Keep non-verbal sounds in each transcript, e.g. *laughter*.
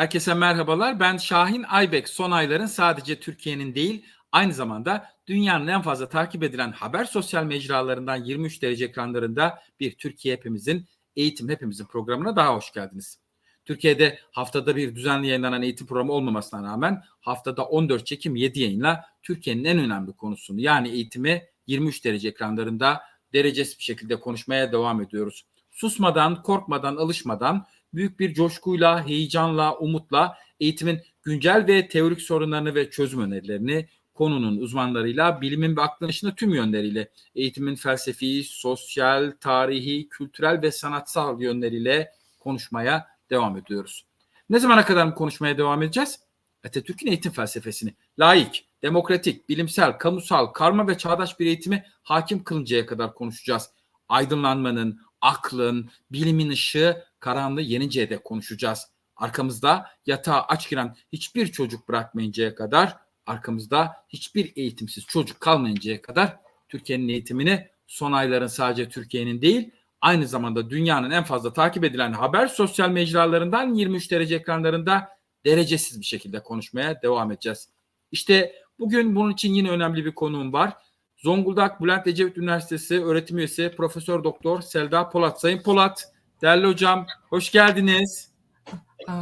Herkese merhabalar. Ben Şahin Aybek. Son ayların sadece Türkiye'nin değil, aynı zamanda dünyanın en fazla takip edilen haber sosyal mecralarından 23 derece ekranlarında bir Türkiye hepimizin, eğitim hepimizin programına daha hoş geldiniz. Türkiye'de haftada bir düzenli yayınlanan eğitim programı olmamasına rağmen haftada 14 çekim 7 yayınla Türkiye'nin en önemli konusunu yani eğitimi 23 derece ekranlarında derecesiz bir şekilde konuşmaya devam ediyoruz. Susmadan, korkmadan, alışmadan büyük bir coşkuyla, heyecanla, umutla eğitimin güncel ve teorik sorunlarını ve çözüm önerilerini konunun uzmanlarıyla bilimin ve aklın ışığında tüm yönleriyle eğitimin felsefi, sosyal, tarihi, kültürel ve sanatsal yönleriyle konuşmaya devam ediyoruz. Ne zamana kadar konuşmaya devam edeceğiz? Atatürk'ün eğitim felsefesini layık, demokratik, bilimsel, kamusal, karma ve çağdaş bir eğitimi hakim kılıncaya kadar konuşacağız. Aydınlanmanın, aklın, bilimin ışığı karanlığı yeninceye dek konuşacağız. Arkamızda yatağa aç giren hiçbir çocuk bırakmayıncaya kadar, arkamızda hiçbir eğitimsiz çocuk kalmayıncaya kadar Türkiye'nin eğitimini son ayların sadece Türkiye'nin değil, aynı zamanda dünyanın en fazla takip edilen haber sosyal mecralarından 23 derece ekranlarında derecesiz bir şekilde konuşmaya devam edeceğiz. İşte bugün bunun için yine önemli bir konuğum var. Zonguldak Bülent Ecevit Üniversitesi öğretim üyesi Profesör Doktor Selda Polat. Sayın Polat, değerli hocam hoş geldiniz.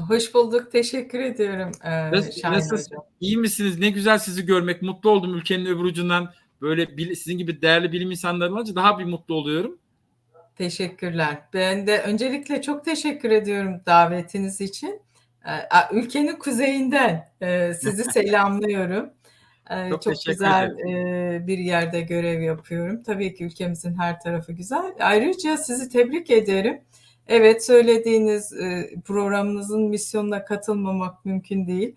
Hoş bulduk. Teşekkür ediyorum. Ee, Nasılsınız? İyi misiniz? Ne güzel sizi görmek. Mutlu oldum ülkenin öbür ucundan. Böyle sizin gibi değerli bilim insanları olunca daha bir mutlu oluyorum. Teşekkürler. Ben de öncelikle çok teşekkür ediyorum davetiniz için. Ülkenin kuzeyinden e, sizi *laughs* selamlıyorum. Çok, çok güzel ederim. bir yerde görev yapıyorum. Tabii ki ülkemizin her tarafı güzel. Ayrıca sizi tebrik ederim. Evet söylediğiniz programınızın misyonuna katılmamak mümkün değil.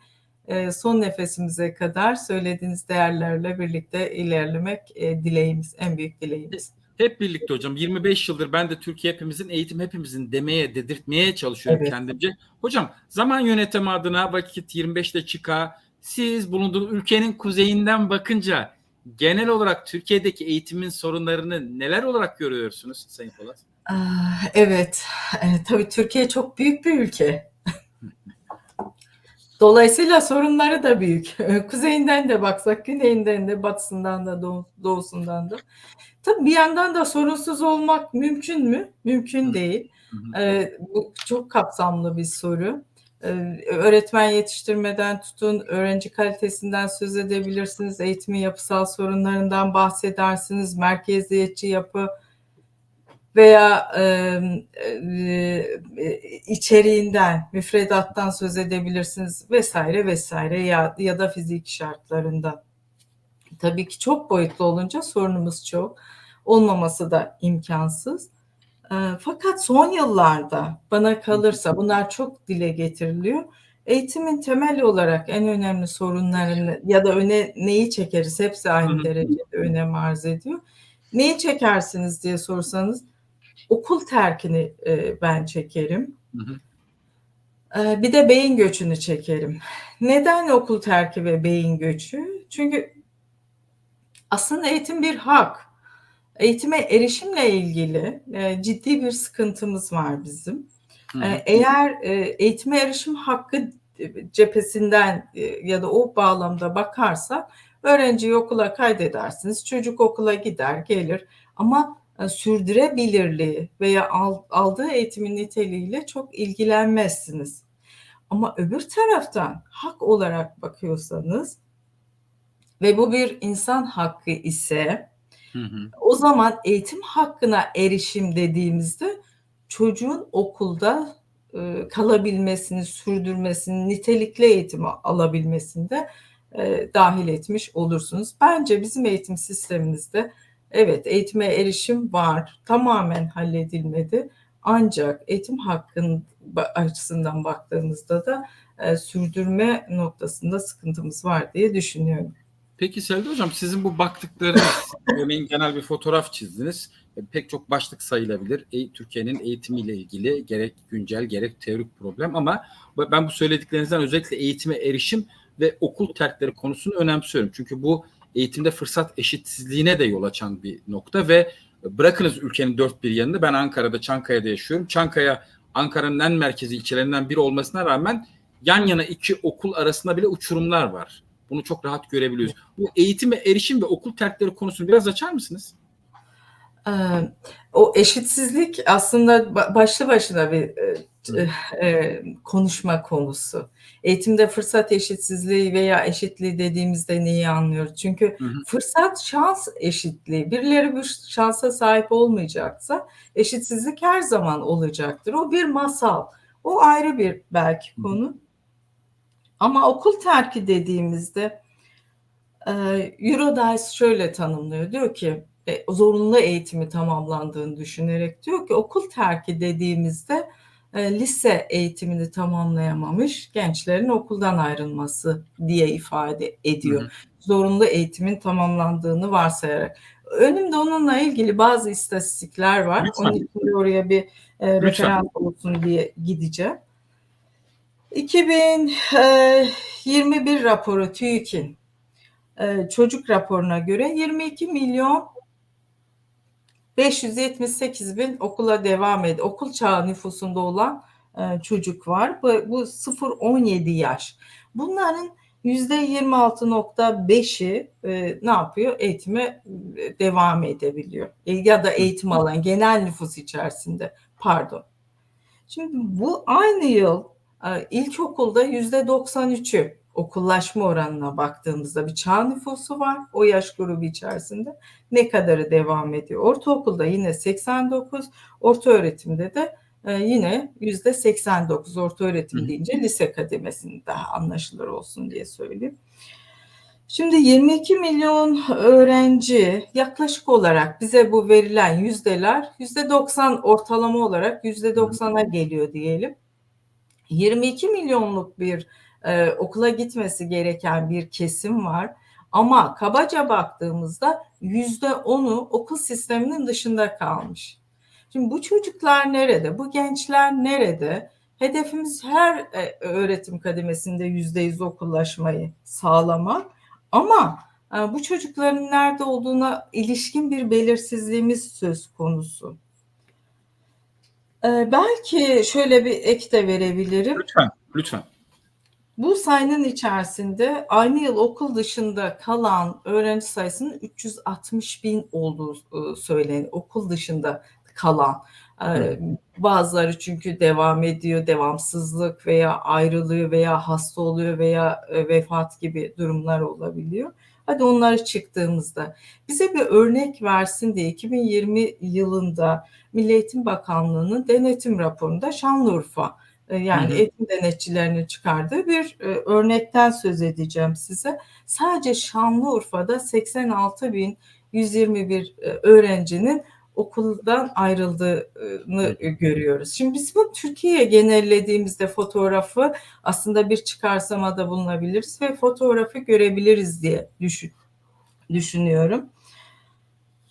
Son nefesimize kadar söylediğiniz değerlerle birlikte ilerlemek dileğimiz, en büyük dileğimiz. Hep birlikte hocam 25 yıldır ben de Türkiye hepimizin eğitim hepimizin demeye dedirtmeye çalışıyorum evet. kendimce. Hocam zaman yönetimi adına vakit 25'te çıka siz bulunduğunuz ülkenin kuzeyinden bakınca genel olarak Türkiye'deki eğitimin sorunlarını neler olarak görüyorsunuz Sayın Polat? Evet, e, tabii Türkiye çok büyük bir ülke. Dolayısıyla sorunları da büyük. Kuzeyinden de baksak, güneyinden de, batısından da, doğusundan da. Tabii bir yandan da sorunsuz olmak mümkün mü? Mümkün değil. Ee, bu çok kapsamlı bir soru. Ee, öğretmen yetiştirmeden tutun, öğrenci kalitesinden söz edebilirsiniz, eğitimin yapısal sorunlarından bahsedersiniz, merkeziyetçi yapı veya e, e, içeriğinden, müfredattan söz edebilirsiniz vesaire vesaire ya, ya da fizik şartlarından. Tabii ki çok boyutlu olunca sorunumuz çok. Olmaması da imkansız. Fakat son yıllarda bana kalırsa bunlar çok dile getiriliyor. Eğitimin temel olarak en önemli sorunlarını ya da öne neyi çekeriz hepsi aynı derecede önem arz ediyor. Neyi çekersiniz diye sorsanız okul terkini e, ben çekerim. E, bir de beyin göçünü çekerim. Neden okul terki ve beyin göçü? Çünkü aslında eğitim bir hak. Eğitime erişimle ilgili e, ciddi bir sıkıntımız var bizim. E, eğer e, eğitime erişim hakkı cephesinden e, ya da o bağlamda bakarsak öğrenciyi okula kaydedersiniz. Çocuk okula gider gelir ama e, sürdürebilirliği veya al, aldığı eğitimin niteliğiyle çok ilgilenmezsiniz. Ama öbür taraftan hak olarak bakıyorsanız ve bu bir insan hakkı ise hı hı. o zaman eğitim hakkına erişim dediğimizde çocuğun okulda e, kalabilmesini, sürdürmesini, nitelikli eğitimi alabilmesinde e, dahil etmiş olursunuz. Bence bizim eğitim sistemimizde evet eğitime erişim var, tamamen halledilmedi. Ancak eğitim hakkının açısından baktığımızda da e, sürdürme noktasında sıkıntımız var diye düşünüyorum. Peki Selda Hocam sizin bu baktıklarınız, *laughs* örneğin genel bir fotoğraf çizdiniz. Pek çok başlık sayılabilir. E, Türkiye'nin eğitimiyle ilgili gerek güncel gerek teorik problem ama ben bu söylediklerinizden özellikle eğitime erişim ve okul terkleri konusunu önemsiyorum. Çünkü bu eğitimde fırsat eşitsizliğine de yol açan bir nokta ve bırakınız ülkenin dört bir yanını ben Ankara'da Çankaya'da yaşıyorum. Çankaya Ankara'nın en merkezi ilçelerinden biri olmasına rağmen yan yana iki okul arasında bile uçurumlar var. Bunu çok rahat görebiliyoruz. Bu eğitim ve erişim ve okul terkleri konusunu biraz açar mısınız? Ee, o eşitsizlik aslında başlı başına bir e, konuşma konusu. Eğitimde fırsat eşitsizliği veya eşitliği dediğimizde neyi anlıyoruz? Çünkü hı hı. fırsat şans eşitliği. Birileri bu şansa sahip olmayacaksa eşitsizlik her zaman olacaktır. O bir masal. O ayrı bir belki konu. Ama okul terki dediğimizde e, Eurodice şöyle tanımlıyor. Diyor ki e, zorunlu eğitimi tamamlandığını düşünerek diyor ki okul terki dediğimizde e, lise eğitimini tamamlayamamış gençlerin okuldan ayrılması diye ifade ediyor. Hı hı. Zorunlu eğitimin tamamlandığını varsayarak. Önümde onunla ilgili bazı istatistikler var. Lütfen. Onun için oraya bir e, referans olsun diye gideceğim. 2021 raporu TÜİK'in e, çocuk raporuna göre 22 milyon 578 bin okula devam ediyor. Okul çağı nüfusunda olan e, çocuk var. Bu, bu 0-17 yaş. Bunların %26.5'i e, ne yapıyor? Eğitime e, devam edebiliyor. E, ya da eğitim alan genel nüfus içerisinde. Pardon. Şimdi bu aynı yıl e, ilkokulda %93'ü okullaşma oranına baktığımızda bir çağ nüfusu var o yaş grubu içerisinde. Ne kadarı devam ediyor? Ortaokulda yine 89, orta öğretimde de e, yine yüzde 89 orta öğretim deyince lise kademesinde daha anlaşılır olsun diye söyleyeyim. Şimdi 22 milyon öğrenci yaklaşık olarak bize bu verilen yüzdeler yüzde 90 ortalama olarak yüzde 90'a geliyor diyelim. 22 milyonluk bir e, okula gitmesi gereken bir kesim var. Ama kabaca baktığımızda yüzde onu okul sisteminin dışında kalmış. Şimdi bu çocuklar nerede? Bu gençler nerede? Hedefimiz her e, öğretim kademesinde yüzde yüz okullaşmayı sağlamak. Ama e, bu çocukların nerede olduğuna ilişkin bir belirsizliğimiz söz konusu. E, belki şöyle bir ek de verebilirim. Lütfen, lütfen. Bu sayının içerisinde aynı yıl okul dışında kalan öğrenci sayısının 360 bin olduğu e, söyleniyor. Okul dışında kalan. Evet. Bazıları çünkü devam ediyor, devamsızlık veya ayrılıyor veya hasta oluyor veya e, vefat gibi durumlar olabiliyor. Hadi onları çıktığımızda bize bir örnek versin diye 2020 yılında Milli Eğitim Bakanlığı'nın denetim raporunda Şanlıurfa e, yani hı hı. eğitim denetçilerinin çıkardığı bir e, örnekten söz edeceğim size. Sadece Şanlıurfa'da 86.121 e, öğrencinin okuldan ayrıldığını hı. görüyoruz. Şimdi biz bu Türkiye'ye genellediğimizde fotoğrafı aslında bir çıkarsamada bulunabiliriz ve fotoğrafı görebiliriz diye düşün, düşünüyorum.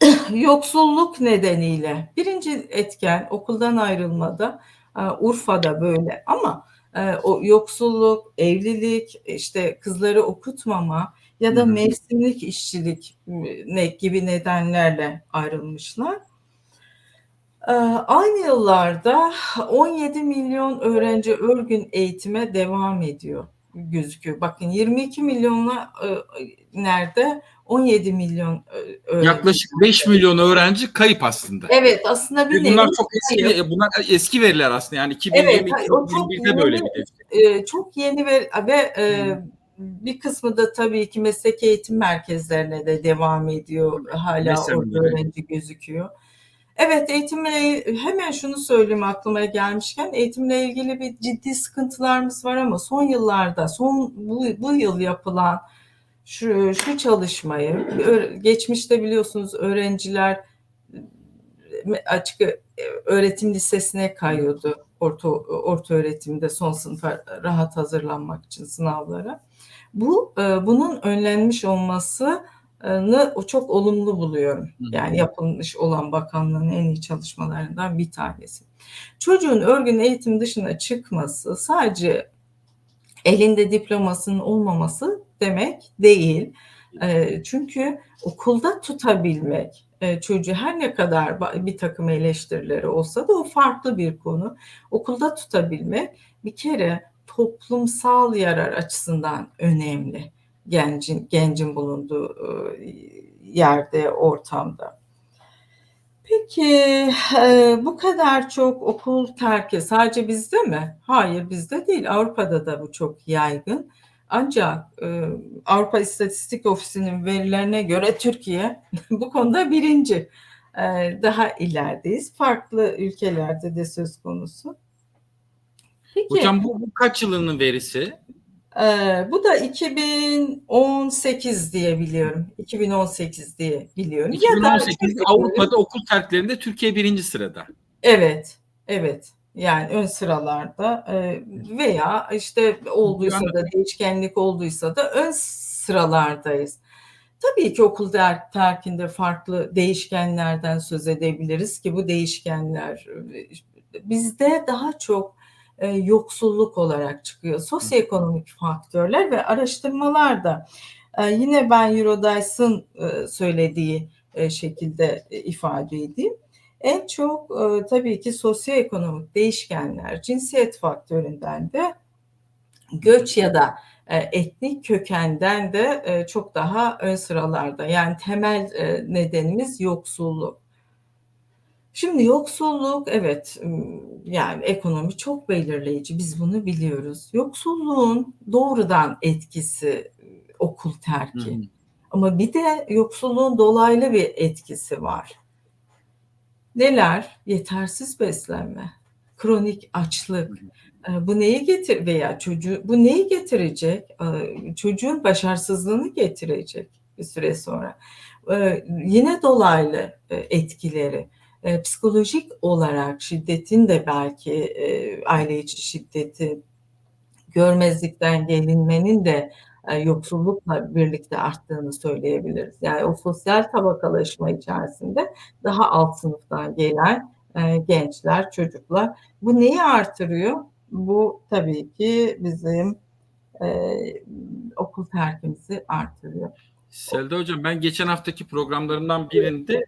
*clears throat* Yoksulluk nedeniyle birinci etken okuldan ayrılmada Urfa'da böyle. Ama e, o yoksulluk, evlilik, işte kızları okutmama ya da mevsimlik işçilik ne gibi nedenlerle ayrılmışlar. Aynı yıllarda 17 milyon öğrenci örgün eğitime devam ediyor gözüküyor. Bakın 22 milyonla nerede 17 milyon öğrenci. Yaklaşık 5 milyon öğrenci kayıp aslında. Evet aslında bir Bunlar çok eski kayıp. bunlar eski veriler aslında yani 2020 evet, 2021'de böyle bir e, çok yeni ve ve e, bir kısmı da tabii ki meslek eğitim merkezlerine de devam ediyor. Hala Mesela orada öğrenci gözüküyor. Evet eğitimle hemen şunu söyleyeyim aklıma gelmişken eğitimle ilgili bir ciddi sıkıntılarımız var ama son yıllarda son bu, bu yıl yapılan şu, şu çalışmayı geçmişte biliyorsunuz öğrenciler açık öğretim lisesine kayıyordu orta, orta öğretimde son sınıfa rahat hazırlanmak için sınavlara. Bu bunun önlenmiş olması o çok olumlu buluyorum. Yani yapılmış olan bakanlığın en iyi çalışmalarından bir tanesi. Çocuğun örgün eğitim dışına çıkması sadece elinde diplomasının olmaması demek değil. Çünkü okulda tutabilmek çocuğu her ne kadar bir takım eleştirileri olsa da o farklı bir konu. Okulda tutabilmek bir kere toplumsal yarar açısından önemli gencin gencin bulunduğu e, yerde, ortamda. Peki e, bu kadar çok okul terki sadece bizde mi? Hayır bizde değil. Avrupa'da da bu çok yaygın. Ancak e, Avrupa İstatistik Ofisi'nin verilerine göre Türkiye *laughs* bu konuda birinci. E, daha ilerideyiz. Farklı ülkelerde de söz konusu. Peki, Hocam bu, bu kaç yılının verisi? E, bu da 2018 diye biliyorum. 2018 diye biliyorum. 2018 ya da Avrupa'da okul terklerinde Türkiye birinci sırada. Evet, evet. Yani ön sıralarda veya işte olduysa da değişkenlik olduysa da ön sıralardayız. Tabii ki okul terkinde farklı değişkenlerden söz edebiliriz ki bu değişkenler bizde daha çok yoksulluk olarak çıkıyor. Sosyoekonomik faktörler ve araştırmalar da yine ben Eurodice'ın söylediği şekilde ifade edeyim en çok e, tabii ki sosyoekonomik değişkenler, cinsiyet faktöründen de göç ya da e, etnik kökenden de e, çok daha ön sıralarda. Yani temel e, nedenimiz yoksulluk. Şimdi yoksulluk evet yani ekonomi çok belirleyici biz bunu biliyoruz. Yoksulluğun doğrudan etkisi okul terki. Hı hı. Ama bir de yoksulluğun dolaylı bir etkisi var. Neler? Yetersiz beslenme, kronik açlık. Bu neyi getir veya çocuğu bu neyi getirecek? Çocuğun başarısızlığını getirecek bir süre sonra. Yine dolaylı etkileri psikolojik olarak şiddetin de belki aile içi şiddeti görmezlikten gelinmenin de yoksullukla birlikte arttığını söyleyebiliriz. Yani o sosyal tabakalaşma içerisinde daha alt sınıftan gelen gençler, çocuklar. Bu neyi artırıyor? Bu tabii ki bizim e, okul terkimizi artırıyor. Selda Hocam ben geçen haftaki programlarımdan birinde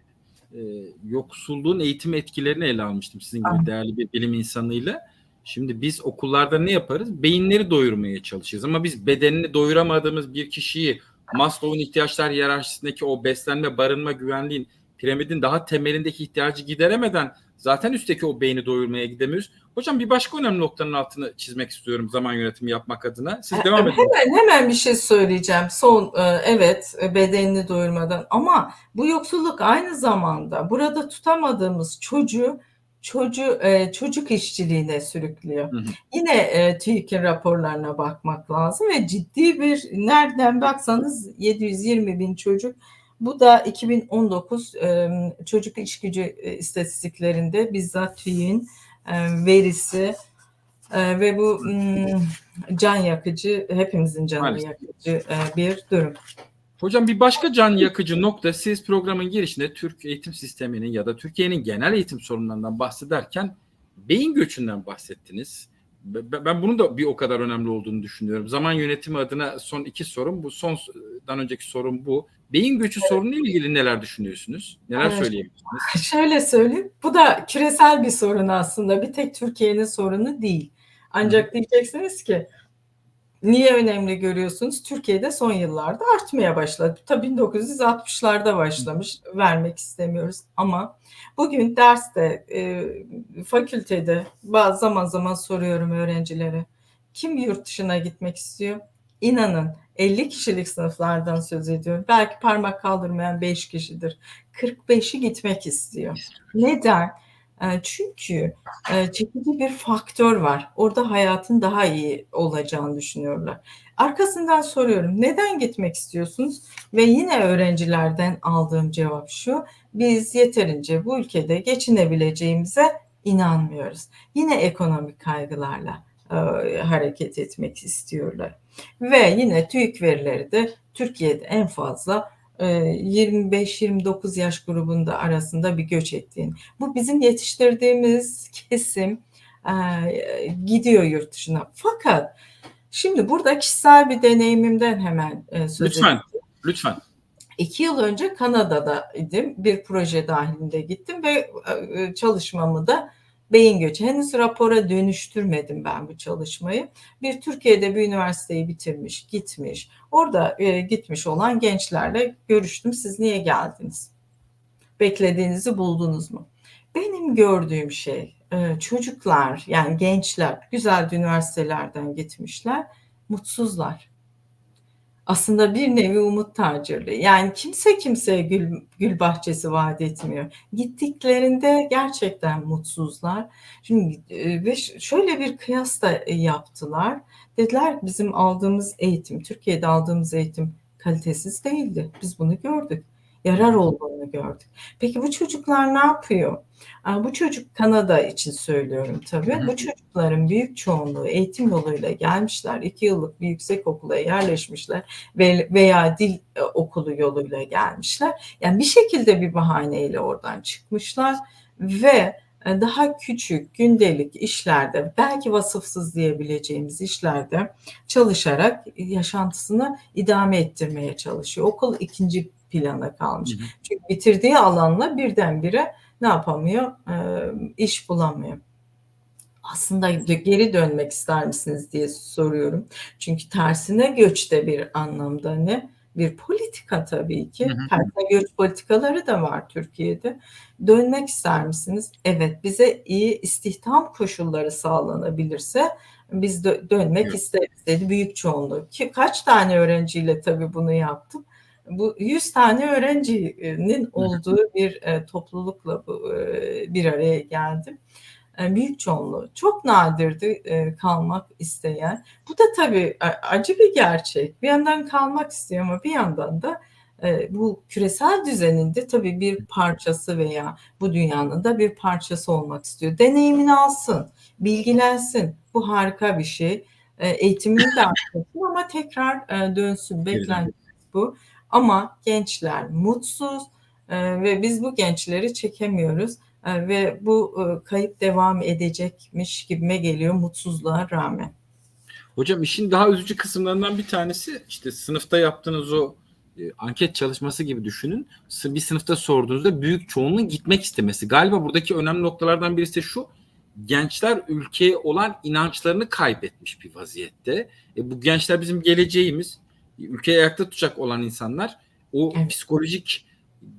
e, yoksulluğun eğitim etkilerini ele almıştım sizin gibi değerli bir bilim insanıyla. Şimdi biz okullarda ne yaparız? Beyinleri doyurmaya çalışırız ama biz bedenini doyuramadığımız bir kişiyi Maslow'un ihtiyaçlar hiyerarşisindeki o beslenme, barınma, güvenliğin piramidin daha temelindeki ihtiyacı gideremeden zaten üstteki o beyni doyurmaya gidemiyoruz. Hocam bir başka önemli noktanın altını çizmek istiyorum zaman yönetimi yapmak adına. Siz devam edin. Hemen hemen bir şey söyleyeceğim. Son e, evet bedenini doyurmadan ama bu yoksulluk aynı zamanda burada tutamadığımız çocuğu çocuğu e, çocuk işçiliğine sürüklüyor. Hı hı. Yine e, TÜİK'in raporlarına bakmak lazım ve ciddi bir nereden baksanız 720 bin çocuk bu da 2019 e, çocuk iş gücü e, istatistiklerinde bizzat TÜİK'in e, verisi e, ve bu can yakıcı hepimizin canı Maalesef. yakıcı e, bir durum. Hocam bir başka can yakıcı nokta siz programın girişinde Türk eğitim sisteminin ya da Türkiye'nin genel eğitim sorunlarından bahsederken beyin göçünden bahsettiniz. Ben bunun da bir o kadar önemli olduğunu düşünüyorum. Zaman yönetimi adına son iki sorum bu. Sondan önceki sorum bu. Beyin göçü evet. sorunuyla ilgili neler düşünüyorsunuz? Neler evet. söyleyebilirsiniz? *laughs* Şöyle söyleyeyim. Bu da küresel bir sorun aslında. Bir tek Türkiye'nin sorunu değil. Ancak Hı. diyeceksiniz ki Niye önemli görüyorsunuz? Türkiye'de son yıllarda artmaya başladı. Tabii 1960'larda başlamış. Vermek istemiyoruz ama bugün derste, e, fakültede bazı zaman zaman soruyorum öğrencilere. Kim yurt dışına gitmek istiyor? İnanın 50 kişilik sınıflardan söz ediyorum. Belki parmak kaldırmayan 5 kişidir. 45'i gitmek istiyor. Neden? Çünkü çekici bir faktör var. Orada hayatın daha iyi olacağını düşünüyorlar. Arkasından soruyorum neden gitmek istiyorsunuz? Ve yine öğrencilerden aldığım cevap şu. Biz yeterince bu ülkede geçinebileceğimize inanmıyoruz. Yine ekonomik kaygılarla hareket etmek istiyorlar. Ve yine TÜİK verileri de Türkiye'de en fazla 25-29 yaş grubunda arasında bir göç ettiğini. Bu bizim yetiştirdiğimiz kesim gidiyor yurt dışına. Fakat şimdi burada kişisel bir deneyimimden hemen söz Lütfen, edeyim. lütfen. İki yıl önce Kanada'da idim. Bir proje dahilinde gittim ve çalışmamı da beyin göçü. Henüz rapora dönüştürmedim ben bu çalışmayı. Bir Türkiye'de bir üniversiteyi bitirmiş, gitmiş. Orada e, gitmiş olan gençlerle görüştüm. Siz niye geldiniz? Beklediğinizi buldunuz mu? Benim gördüğüm şey e, çocuklar yani gençler güzel üniversitelerden gitmişler, mutsuzlar aslında bir nevi umut tacirliği. Yani kimse kimseye gül, gül bahçesi vaat etmiyor. Gittiklerinde gerçekten mutsuzlar. Şimdi e, ve şöyle bir kıyas da e, yaptılar. Dediler bizim aldığımız eğitim, Türkiye'de aldığımız eğitim kalitesiz değildi. Biz bunu gördük. Yarar olduğunu gördük. Peki bu çocuklar ne yapıyor? Bu çocuk Kanada için söylüyorum tabii. Bu çocukların büyük çoğunluğu eğitim yoluyla gelmişler. iki yıllık bir yüksek okula yerleşmişler veya dil e, okulu yoluyla gelmişler. Yani bir şekilde bir bahaneyle oradan çıkmışlar ve e, daha küçük gündelik işlerde belki vasıfsız diyebileceğimiz işlerde çalışarak yaşantısını idame ettirmeye çalışıyor. Okul ikinci plana kalmış. Çünkü bitirdiği alanla birdenbire ne yapamıyor? E, iş bulamıyor. Aslında geri dönmek ister misiniz diye soruyorum. Çünkü tersine göçte bir anlamda ne? Bir politika tabii ki. Tersine göç politikaları da var Türkiye'de. Dönmek ister misiniz? Evet, bize iyi istihdam koşulları sağlanabilirse biz dö- dönmek evet. isteriz dedi büyük çoğunluğu. Ki kaç tane öğrenciyle tabii bunu yaptım bu 100 tane öğrencinin olduğu bir e, toplulukla e, bir araya geldim. E, büyük çoğunluğu. Çok nadirdi kalmak isteyen. Bu da tabii acı bir gerçek. Bir yandan kalmak istiyor ama bir yandan da bu küresel düzeninde tabii bir parçası veya bu dünyanın da bir parçası olmak istiyor. Deneyimini alsın, bilgilensin. Bu harika bir şey. Eğitimini de arttırsın ama tekrar dönsün. Beklentimiz bu. Ama gençler mutsuz e, ve biz bu gençleri çekemiyoruz e, ve bu e, kayıp devam edecekmiş gibime geliyor mutsuzluğa rağmen. Hocam işin daha üzücü kısımlarından bir tanesi işte sınıfta yaptığınız o e, anket çalışması gibi düşünün. Bir sınıfta sorduğunuzda büyük çoğunluğun gitmek istemesi. Galiba buradaki önemli noktalardan birisi şu. Gençler ülkeye olan inançlarını kaybetmiş bir vaziyette. E, bu gençler bizim geleceğimiz ülkeyi ayakta tutacak olan insanlar o evet. psikolojik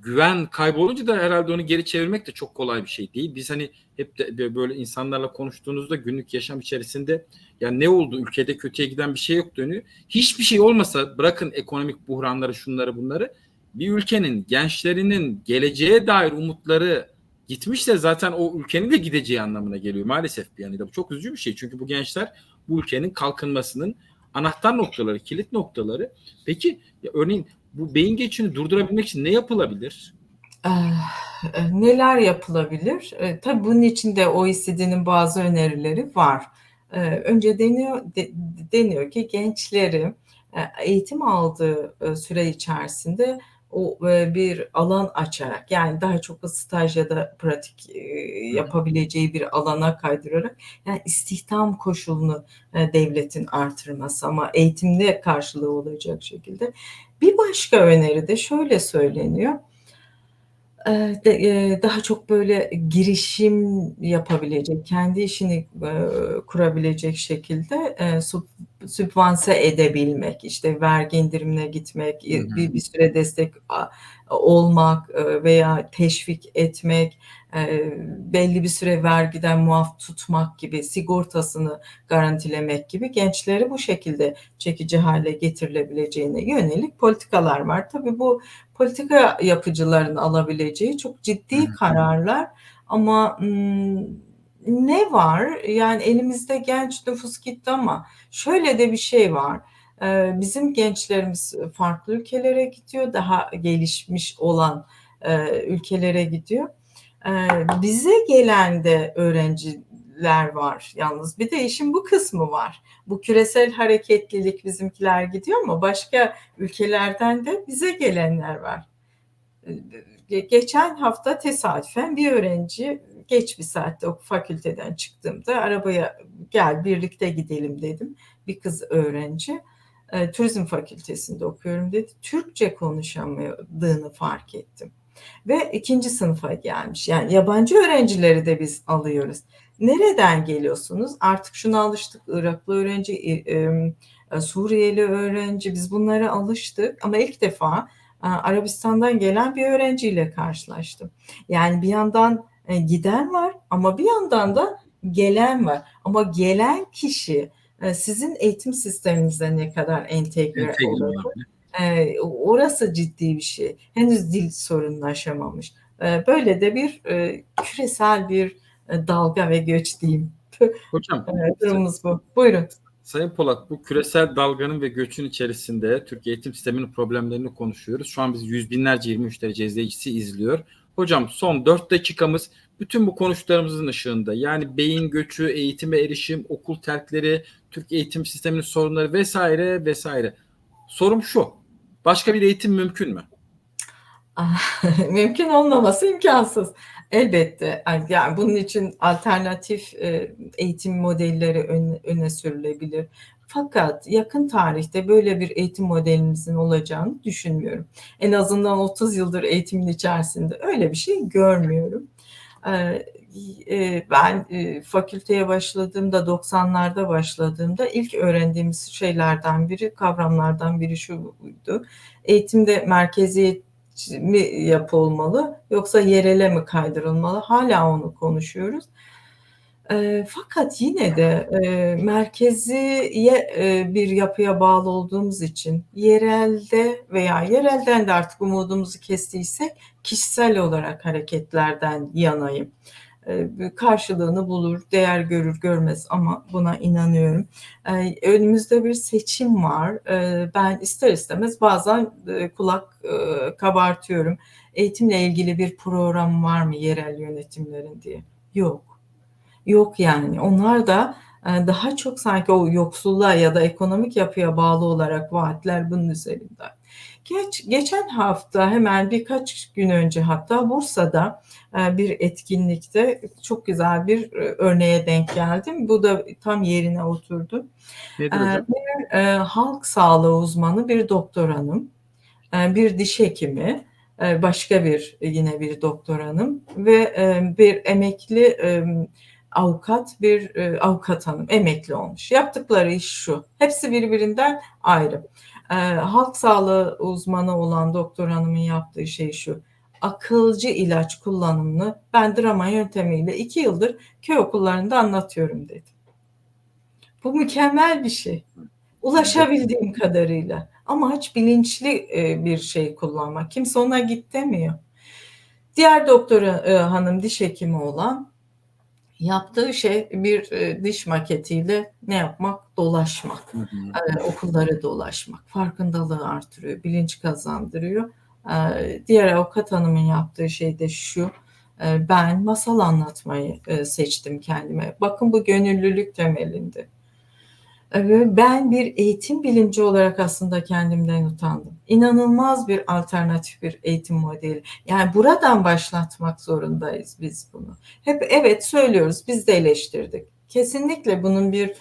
güven kaybolunca da herhalde onu geri çevirmek de çok kolay bir şey değil. Biz hani hep de böyle insanlarla konuştuğunuzda günlük yaşam içerisinde ya ne oldu ülkede kötüye giden bir şey yok dönüyor. Hiçbir şey olmasa bırakın ekonomik buhranları şunları bunları bir ülkenin gençlerinin geleceğe dair umutları gitmişse zaten o ülkenin de gideceği anlamına geliyor maalesef bir yanıyla. Bu çok üzücü bir şey çünkü bu gençler bu ülkenin kalkınmasının anahtar noktaları, kilit noktaları. Peki ya örneğin bu beyin geçini durdurabilmek için ne yapılabilir? Ee, neler yapılabilir? Ee, tabii bunun için de OECD'nin bazı önerileri var. Ee, önce deniyor de, deniyor ki gençleri e, eğitim aldığı e, süre içerisinde o bir alan açarak yani daha çok staj ya da pratik yapabileceği bir alana kaydırarak yani istihdam koşulunu devletin artırması ama eğitimde karşılığı olacak şekilde. Bir başka öneri de şöyle söyleniyor daha çok böyle girişim yapabilecek, kendi işini kurabilecek şekilde sübvanse edebilmek, işte vergi indirimine gitmek, bir, bir süre destek olmak veya teşvik etmek, belli bir süre vergiden muaf tutmak gibi, sigortasını garantilemek gibi gençleri bu şekilde çekici hale getirilebileceğine yönelik politikalar var. Tabii bu politika yapıcıların alabileceği çok ciddi kararlar ama ne var? Yani elimizde genç nüfus gitti ama şöyle de bir şey var. Bizim gençlerimiz farklı ülkelere gidiyor, daha gelişmiş olan ülkelere gidiyor. Bize gelen de öğrenciler var yalnız. Bir de işin bu kısmı var. Bu küresel hareketlilik bizimkiler gidiyor ama başka ülkelerden de bize gelenler var. Geçen hafta tesadüfen bir öğrenci geç bir saatte o fakülteden çıktığımda arabaya gel birlikte gidelim dedim. Bir kız öğrenci e, turizm fakültesinde okuyorum dedi. Türkçe konuşamadığını fark ettim. Ve ikinci sınıfa gelmiş. Yani yabancı öğrencileri de biz alıyoruz. Nereden geliyorsunuz? Artık şuna alıştık. Iraklı öğrenci, e, Suriyeli öğrenci biz bunlara alıştık ama ilk defa Arabistan'dan gelen bir öğrenciyle karşılaştım. Yani bir yandan e, giden var ama bir yandan da gelen var. Ama gelen kişi e, sizin eğitim sisteminizde ne kadar entegre, entegre olur? E, orası ciddi bir şey. Henüz dil sorununu aşamamış. E, böyle de bir e, küresel bir e, dalga ve göç diyeyim. Hocam e, durumumuz bu. Buyurun. Sayın Polat, bu küresel dalganın ve göçün içerisinde Türkiye eğitim sisteminin problemlerini konuşuyoruz. Şu an biz yüz binlerce 23 derece izleyicisi izliyor. Hocam son 4 dakikamız bütün bu konuştuklarımızın ışığında yani beyin göçü, eğitime erişim, okul terkleri, Türk eğitim sisteminin sorunları vesaire vesaire. Sorum şu, başka bir eğitim mümkün mü? *laughs* mümkün olmaması imkansız. Elbette. Yani bunun için alternatif eğitim modelleri öne sürülebilir. Fakat yakın tarihte böyle bir eğitim modelimizin olacağını düşünmüyorum. En azından 30 yıldır eğitimin içerisinde öyle bir şey görmüyorum. Ben fakülteye başladığımda 90'larda başladığımda ilk öğrendiğimiz şeylerden biri, kavramlardan biri şuydu. Eğitimde merkeziyet mi yapı olmalı yoksa yerele mi kaydırılmalı? Hala onu konuşuyoruz. E, fakat yine de e, merkeziye e, bir yapıya bağlı olduğumuz için yerelde veya yerelden de artık umudumuzu kestiysek kişisel olarak hareketlerden yanayım. E, karşılığını bulur, değer görür görmez ama buna inanıyorum. E, önümüzde bir seçim var. E, ben ister istemez bazen kulak kabartıyorum. Eğitimle ilgili bir program var mı yerel yönetimlerin diye. Yok. Yok yani. Onlar da daha çok sanki o yoksulluğa ya da ekonomik yapıya bağlı olarak vaatler bunun üzerinde. Geç, geçen hafta hemen birkaç gün önce hatta Bursa'da e, bir etkinlikte çok güzel bir e, örneğe denk geldim. Bu da tam yerine oturdu. Nedir hocam? Bir e, halk sağlığı uzmanı bir doktor hanım, bir diş hekimi, başka bir yine bir doktor hanım ve bir emekli avukat bir avukat hanım emekli olmuş. Yaptıkları iş şu. Hepsi birbirinden ayrı. halk sağlığı uzmanı olan doktor hanımın yaptığı şey şu akılcı ilaç kullanımını ben drama yöntemiyle iki yıldır köy okullarında anlatıyorum dedi. Bu mükemmel bir şey. Ulaşabildiğim kadarıyla. Ama hiç bilinçli e, bir şey kullanmak. Kimse ona git demiyor. Diğer doktor e, hanım diş hekimi olan yaptığı şey bir e, diş maketiyle ne yapmak? Dolaşmak. Hı hı. Okulları dolaşmak. Farkındalığı artırıyor, bilinç kazandırıyor Diğer avukat hanımın yaptığı şey de şu. Ben masal anlatmayı seçtim kendime. Bakın bu gönüllülük temelinde. Ben bir eğitim bilimci olarak aslında kendimden utandım. İnanılmaz bir alternatif bir eğitim modeli. Yani buradan başlatmak zorundayız biz bunu. Hep evet söylüyoruz, biz de eleştirdik. Kesinlikle bunun bir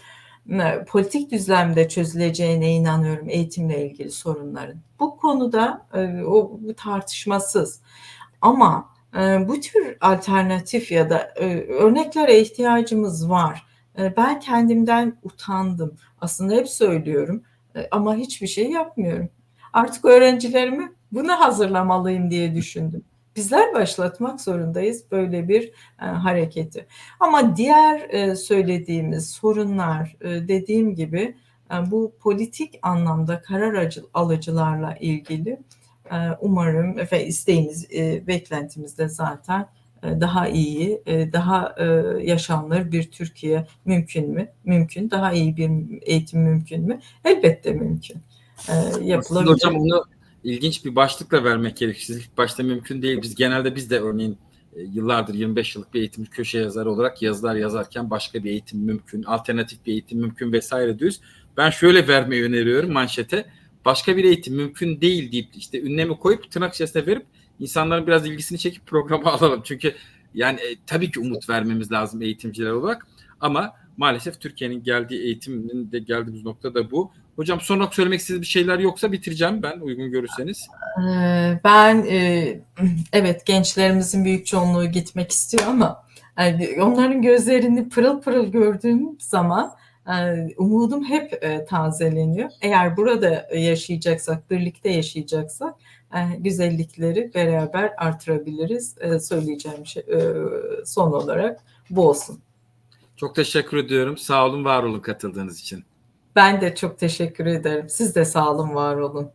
politik düzlemde çözüleceğine inanıyorum eğitimle ilgili sorunların. Bu konuda e, o tartışmasız. Ama e, bu tür alternatif ya da e, örneklere ihtiyacımız var. Ben kendimden utandım. Aslında hep söylüyorum ama hiçbir şey yapmıyorum. Artık öğrencilerimi buna hazırlamalıyım diye düşündüm. Bizler başlatmak zorundayız böyle bir e, hareketi. Ama diğer e, söylediğimiz sorunlar e, dediğim gibi e, bu politik anlamda karar alıcılarla ilgili e, umarım ve isteğiniz, e, beklentimiz de zaten e, daha iyi, e, daha e, yaşanılır bir Türkiye mümkün mü? Mümkün. Daha iyi bir eğitim mümkün mü? Elbette mümkün. Yapılabilir. Hocam onu ilginç bir başlıkla vermek gerekir. İlk başta mümkün değil. Biz genelde biz de örneğin e, yıllardır 25 yıllık bir eğitim köşe yazarı olarak yazılar yazarken başka bir eğitim mümkün, alternatif bir eğitim mümkün vesaire diyoruz. Ben şöyle vermeyi öneriyorum manşete. Başka bir eğitim mümkün değil deyip işte ünlemi koyup tırnak içerisine verip insanların biraz ilgisini çekip programa *laughs* alalım. Çünkü yani e, tabii ki umut vermemiz lazım eğitimciler olarak ama maalesef Türkiye'nin geldiği eğitimin de geldiğimiz nokta da bu. Hocam sonra söylemek istediğiniz bir şeyler yoksa bitireceğim ben uygun görürseniz. Ben *clears throat* evet gençlerimizin büyük çoğunluğu gitmek istiyor ama Yani onların gözlerini pırıl pırıl gördüğüm zaman e, umudum hep e, tazeleniyor. Eğer burada yaşayacaksak, birlikte yaşayacaksak e, güzellikleri beraber artırabiliriz. E, söyleyeceğim şey e, son olarak bu olsun. Çok teşekkür ediyorum. Sağ olun, var olun katıldığınız için. Ben de çok teşekkür ederim. Siz de sağ olun, var olun.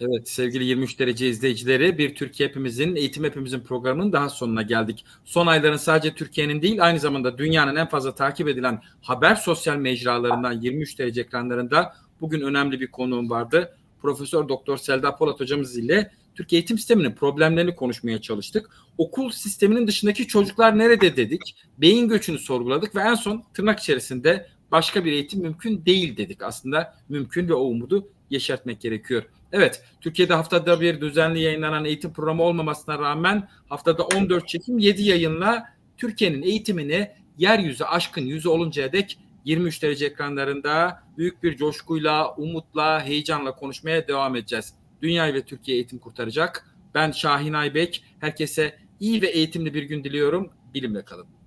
Evet sevgili 23 derece izleyicileri bir Türkiye hepimizin eğitim hepimizin programının daha sonuna geldik. Son ayların sadece Türkiye'nin değil aynı zamanda dünyanın en fazla takip edilen haber sosyal mecralarından 23 derece ekranlarında bugün önemli bir konuğum vardı. Profesör Doktor Selda Polat hocamız ile Türkiye eğitim sisteminin problemlerini konuşmaya çalıştık. Okul sisteminin dışındaki çocuklar nerede dedik. Beyin göçünü sorguladık ve en son tırnak içerisinde başka bir eğitim mümkün değil dedik. Aslında mümkün ve o umudu yeşertmek gerekiyor. Evet, Türkiye'de haftada bir düzenli yayınlanan eğitim programı olmamasına rağmen haftada 14 çekim 7 yayınla Türkiye'nin eğitimini yeryüzü aşkın yüzü oluncaya dek 23 derece ekranlarında büyük bir coşkuyla, umutla, heyecanla konuşmaya devam edeceğiz. Dünyayı ve Türkiye eğitim kurtaracak. Ben Şahin Aybek. Herkese iyi ve eğitimli bir gün diliyorum. Bilimle kalın.